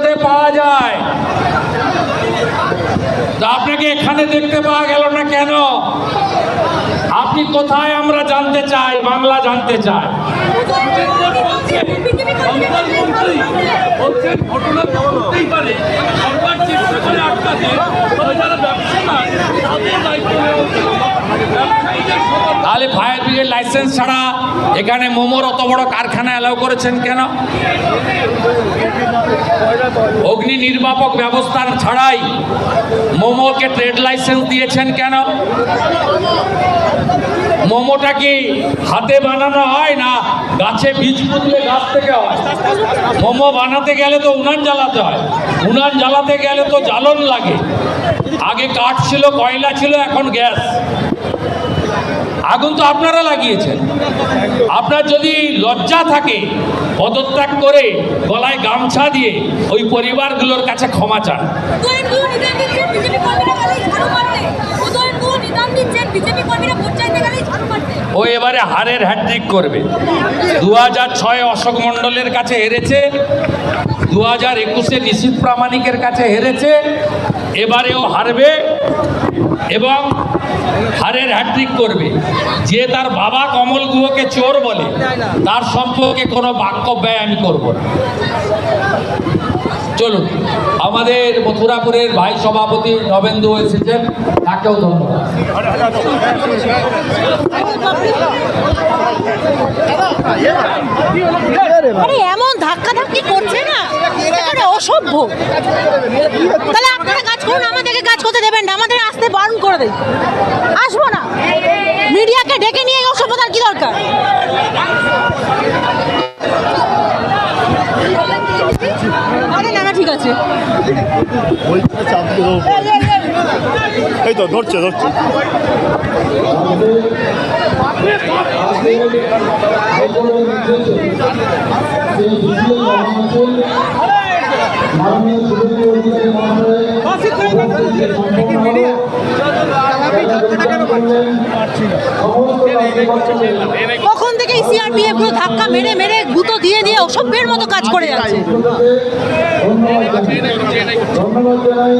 রোডে পাওয়া যায়। তা আপনাকে এখানে দেখতে পাওয়া গেল না কেন? আপনি কোথায় আমরা জানতে চাই, বাংলা জানতে চাই। তাহলে ফায়ার ব্রিগেড লাইসেন্স ছাড়া এখানে মোমোর অত বড় কারখানা অ্যালাউ করেছেন কেন? অগ্নি নির্বাপক ব্যবস্থা ছাড়াই মোমোকে ট্রেড লাইসেন্স দিয়েছেন কেন? মোমোটা কি হাতে বানানো হয় না গাছে বীজ পুতলে গাছ থেকে হয়? মোমো বানাতে গেলে তো উনান জ্বালাতে হয়। উনান জ্বালাতে গেলে তো জ্বালন লাগে। আগে কাঠ ছিল, কয়লা ছিল, এখন গ্যাস। আগুন তো আপনারা লাগিয়েছেন। আপনার যদি লজ্জা থাকে পদত্যাগ করে গলায় গামছা দিয়ে ওই পরিবারগুলোর কাছে ক্ষমা চান। ও এবারে হারের হ্যাট্রিক করবে। দু হাজার ছয় অশোক মণ্ডলের কাছে হেরেছে দু হাজার একুশে নিশীত প্রামাণিকের কাছে হেরেছে এবারেও হারবে। এবং হারের হ্যাট্রিক করবে। যে তার বাবা কমল গুহকে চোর বলে, তার সম্পর্কে কোনো বাক্য ব্যয় আমি করব না। চলুন, আমাদের মথুরাপুরের ভাই সভাপতি নবেন্দু এসেছেন, তাকেও ধন্যবাদ। এমন ধাক্কা ধাক্কি করছে না অসভ্য। তাহলে আপনারা কাজ করুন আমাদেরকে কাজ করতে দেবেন না আমাদের আসতে বারণ করে দেয় আসব না। মিডিয়াকে ডেকে নিয়ে এই অসভ্যতার কি দরকার? আরে না না ঠিক আছে। এই তো ধরছে ধরছে। কখন থেকে সিআরপিএফগুলো ধাক্কা মেরে মেরে গুঁতো দিয়ে দিয়ে অসভ্যের মতো কাজ করে যাচ্ছে? ধন্যবাদ জানাই।